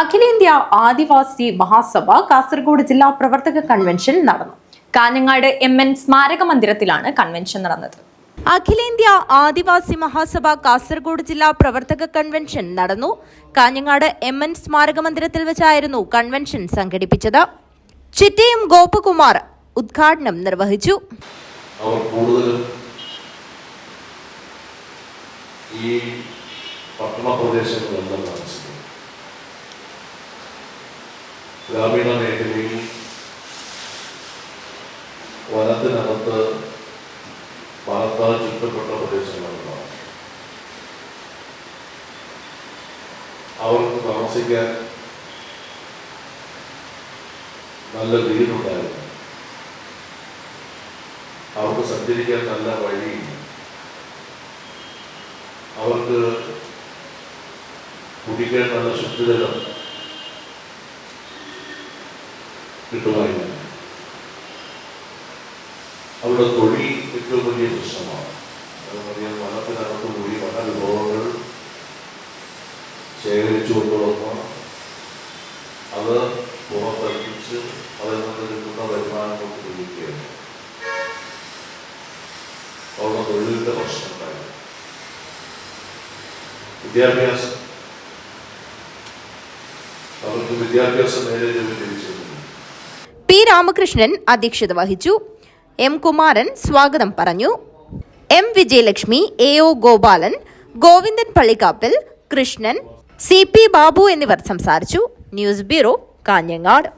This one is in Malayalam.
അഖിലേന്ത്യാ ആദിവാസി മഹാസഭ കാസർഗോഡ് ജില്ലാ പ്രവർത്തക കൺവെൻഷൻ നടന്നു. കാഞ്ഞങ്ങാട് എം എൻ സ്മാരക മന്ദിരത്തിലാണ് കൺവെൻഷൻ നടന്നത്. അഖിലേന്ത്യാ ആദിവാസി മഹാസഭ കാസർഗോഡ് ജില്ലാ പ്രവർത്തക കൺവെൻഷൻ നടന്നു. കാഞ്ഞങ്ങാട് എം എൻ സ്മാരക മന്ദിരത്തിൽ വെച്ചായിരുന്നു കൺവെൻഷൻ സംഘടിപ്പിച്ചത്. ചിറ്റയും ഗോപകുമാർ ഉദ്ഘാടനം നിർവഹിച്ചു. അവർ കൂടുതലും ഈ പട്ടണ താമസിക്കുന്നു ഗ്രാമീണ മേഖലയിൽ വനത്തിനകത്ത് വനത്താൽ ചുറ്റപ്പെട്ട പ്രദേശങ്ങളിലാണ് അവർക്ക് താമസിക്കാൻ നല്ല വീടുണ്ടായിരുന്നു. അവർക്ക് സഞ്ചരിക്കാൻ നല്ല വഴിയില്ല. അവർക്ക് കുടിക്കാൻ നല്ല ശുദ്ധജലം കിട്ടുമായിരുന്നു അവരുടെ തൊഴിൽ ഏറ്റവും വലിയ പ്രശ്നമാണ്. വനത്തിനകത്ത് കൂടി വന വിഭവങ്ങൾ ശേഖരിച്ചു കൊണ്ടുവന്ന് അത് പുറത്തടിച്ച് അതിൽ നിന്ന് കിട്ടുന്ന വരുമാനം കൊണ്ട് ഉപയോഗിക്കുകയാണ് അവരുടെ തൊഴിലിന്റെ ഉണ്ടായിരുന്നു. വിദ്യാഭ്യാസം. അവർക്ക് വിദ്യാഭ്യാസം നേരെ ലഭിച്ചിരുന്നു പി രാമകൃഷ്ണൻ അധ്യക്ഷത വഹിച്ചു. എം കുമാരൻ സ്വാഗതം പറഞ്ഞു. M Vijayalakshmi A O Gopalan Govindan Pallikkappil Krishnan C P Babu എന്നിവർ സംസാരിച്ചു. News bureau Kanhangad.